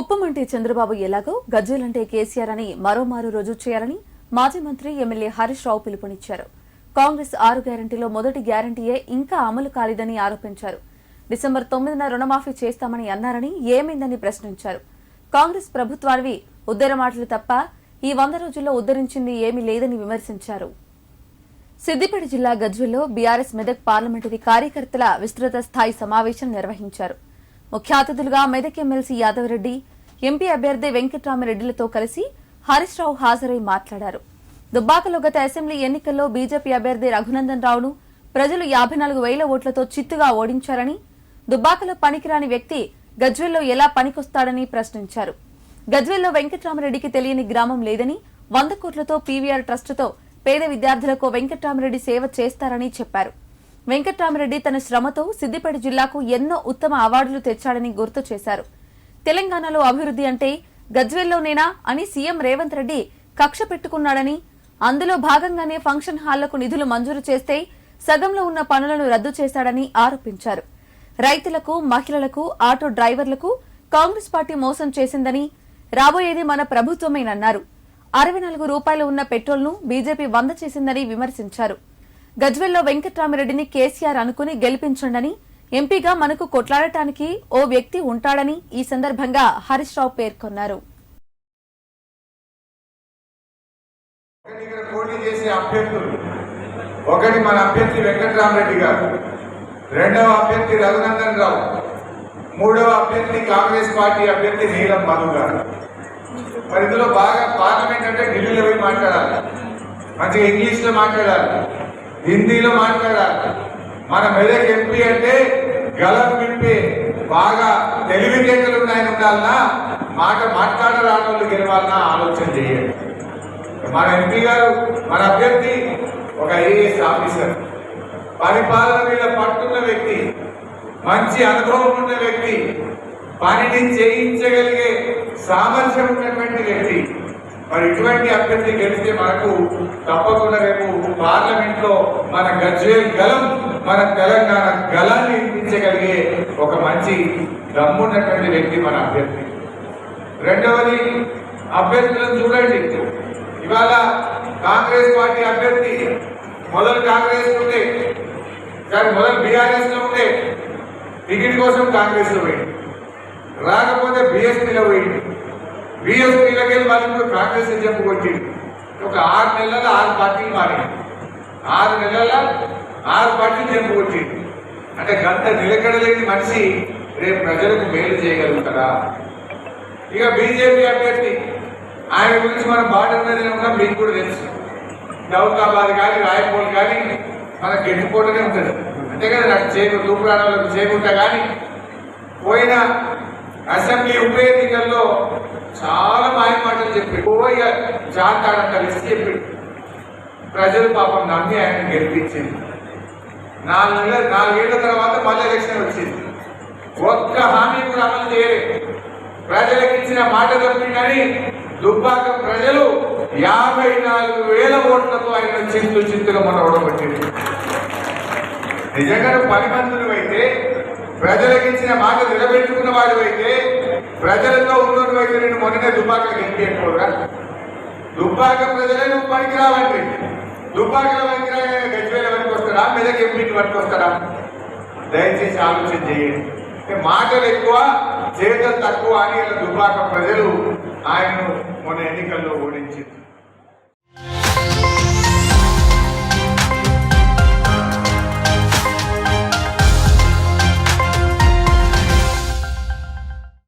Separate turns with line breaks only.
అంటే చంద్రబాబు ఎలాగో గజ్వేల్ అంటే కేసీఆర్ అని మరోమారు రుజువు చేయాలని మాజీ మంత్రి ఎమ్మెల్యే హరీష్ రావు పిలుపునిచ్చారు. కాంగ్రెస్ ఆరు గ్యారంటీలో మొదటి గ్యారంటీయే ఇంకా అమలు కాలేదని ఆరోపించారు. డిసెంబర్ తొమ్మిదిన రుణమాఫీ చేస్తామని అన్నారని ఏమైందని ప్రశ్నించారు. కాంగ్రెస్ ప్రభుత్వానివి ఉద్దర మాటలు తప్ప ఈ వంద రోజుల్లో ఉద్దరించింది ఏమీ లేదని విమర్శించారు. సిద్దిపేట జిల్లా గజ్వెల్లో బీఆర్ఎస్ మెదక్ పార్లమెంటరీ కార్యకర్తల విస్తృత స్థాయి సమావేశం నిర్వహించారు. ముఖ్య అతిథులుగా మెదక్ ఎమ్మెల్సీ యాదవరెడ్డి ఎంపీ అభ్యర్థి వెంకట్రామిరెడ్డిలతో కలిసి హరీష్ రావు హాజరై మాట్లాడారు. దుబ్బాకలో గత అసెంబ్లీ ఎన్నికల్లో బీజేపీ అభ్యర్థి రఘునందన్ రావును ప్రజలు యాభై నాలుగు వేల ఓట్లతో చిత్తుగా ఓడించారని దుబ్బాకలో పనికిరాని వ్యక్తి గజ్వెల్లో ఎలా పనికొస్తాడని ప్రశ్నించారు. గజ్వెల్లో వెంకట్రామరెడ్డికి తెలియని గ్రామం లేదని వంద కోట్లతో పీవీఆర్ ట్రస్టుతో పేద విద్యార్థులకు వెంకట్రామరెడ్డి సేవ చేస్తారని చెప్పారు. వెంకట్రామరెడ్డి తన శ్రమతో సిద్దిపేట జిల్లాకు ఎన్నో ఉత్తమ అవార్డులు తెచ్చాడని గుర్తు చేశారు. తెలంగాణలో అభివృద్ధి అంటే గజ్వేల్లోనేనా అని సీఎం రేవంత్ రెడ్డి కక్ష పెట్టుకున్నాడని అందులో భాగంగానే ఫంక్షన్ హాళ్ళకు నిధులు మంజూరు చేస్తే సగంలో ఉన్న పనులను రద్దు చేశాడని ఆరోపించారు. రైతులకు మహిళలకు ఆటో డ్రైవర్లకు కాంగ్రెస్ పార్టీ మోసం చేసిందని రాబోయేది మన ప్రభుత్వమేనన్నారు. అరవై నాలుగు రూపాయలు ఉన్న పెట్రోల్ను బీజేపీ వంద చేసిందని విమర్శించారు. గజ్వెల్లో వెంకట్రామిరెడ్డిని కేసీఆర్ అనుకుని గెలిపించండని ఎంపీగా మనకు కొట్లాడటానికి ఓ వ్యక్తి ఉంటాడని ఈ సందర్భంగా హరీష్ రావు పేర్కొన్నారు.
ఒకటి మన అభ్యర్థి వెంకటరామరెడ్డి గారు రెండవ అభ్యర్థి రఘునందన్ రావు మూడవ అభ్యర్థి కాంగ్రెస్ పార్టీ అభ్యర్థి నీలం మధు గారు. మరి ఇందులో బాగా పార్లమెంట్ అంటే ఢిల్లీలో పోయి మాట్లాడాలి. మంచిగా ఇంగ్లీష్లో మాట్లాడాలి హిందీలో మాట్లాడాలి మన మెదక్ ఎంపీ అంటే గలం విప్పి బాగా తెలివితేటలు ఉన్నాయని ఉండాలన్నా మాట మాట్లాడరాని వాళ్ళు గెలవాలన్నా ఆలోచన చేయండి. మన ఎంపీ గారు మన అభ్యర్థి ఒక ఐఏఎస్ ఆఫీసర్ పరిపాలన మీద పట్టున్న వ్యక్తి మంచి అనుభవం ఉన్న వ్యక్తి పనిని చేయించగలిగే సామర్థ్యం ఉన్నటువంటి వ్యక్తి. మరి ఇటువంటి అభ్యర్థి గెలిస్తే మనకు తప్పకుండా రేపు పార్లమెంట్లో మన గజ్వేల్ గలం మన తెలంగాణ గళాన్ని వినిపించగలిగే ఒక మంచి దమ్మున్నటువంటి వ్యక్తి మన అభ్యర్థి. రెండవది అభ్యర్థులను చూడండి. ఇవాళ కాంగ్రెస్ పార్టీ అభ్యర్థి మొదలు కాంగ్రెస్ ఉండే కానీ మొదలు బీఆర్ఎస్లో ఉండే టికెట్ కోసం కాంగ్రెస్లో పోయింది రాకపోతే బీఎస్పీలో పోయింది బీఎస్పీలోకి వెళ్ళి వాళ్ళు ఇప్పుడు కాంగ్రెస్ చెప్పుకొచ్చింది ఒక ఆరు నెలల ఆరు పార్టీలు మారింది ఆరు నెలల ఆరు పార్టీలు చెప్పుకొచ్చింది అంటే గంట నిలకడలేని మనిషి రేపు ప్రజలకు మేలు చేయగలుగుతారా ఇక బీజేపీ అభ్యర్థి ఆయన గురించి మనం బార్డర్ మీద ఉన్నాం మీకు కూడా తెలుసు. దౌకాబాద్ కానీ రాయపూల్ కానీ మనకు గెలిపోవడమే ఉంటుంది. అంతే కదా నాకు చేకు తూపురాణాలకు చేకుంటా కానీ పోయిన అసెంబ్లీ ఉప ఎన్నికల్లో చాలా మాయ మాటలు చెప్పి పోయి జాతాడంత కలిసి చెప్పి ప్రజలు పాపం నమ్మి ఆయన గెలిపించింది. నాలుగు నెలల నాలుగేళ్ళ తర్వాత మళ్ళీ ఎలక్షన్ వచ్చింది. ఒక్క హామీ కూడా అమలు చేయలేదు ప్రజలకు ఇచ్చిన మాట తప్పిందని దుబ్బాక ప్రజలు యాభై నాలుగు వేల ఓట్లతో ఆయన చింతు చింతుగా మన ఓడబట్టింది నిజంగా నువ్వు పని మందులు అయితే ప్రజలకు ఇచ్చిన మాట నిలబెట్టుకున్న వాడు అయితే ప్రజలతో ఉన్నటువంటి అయితే నేను మొన్ననే దుబ్బాక గెలిపేయకూడదా దుబ్బాక ప్రజలే నువ్వు పనికి రావండి దుబ్బాకల పనికి గజ్వేల వరకు వస్తారా మెదక్ ఎంపీకి వరకు దయచేసి ఆలోచన చేయండి. మాటలు ఎక్కువ చేతలు తక్కువ అని ఇలా దుబ్బాక ప్రజలు ఆయనను మొన్న ఎన్నికల్లో ఓడించింది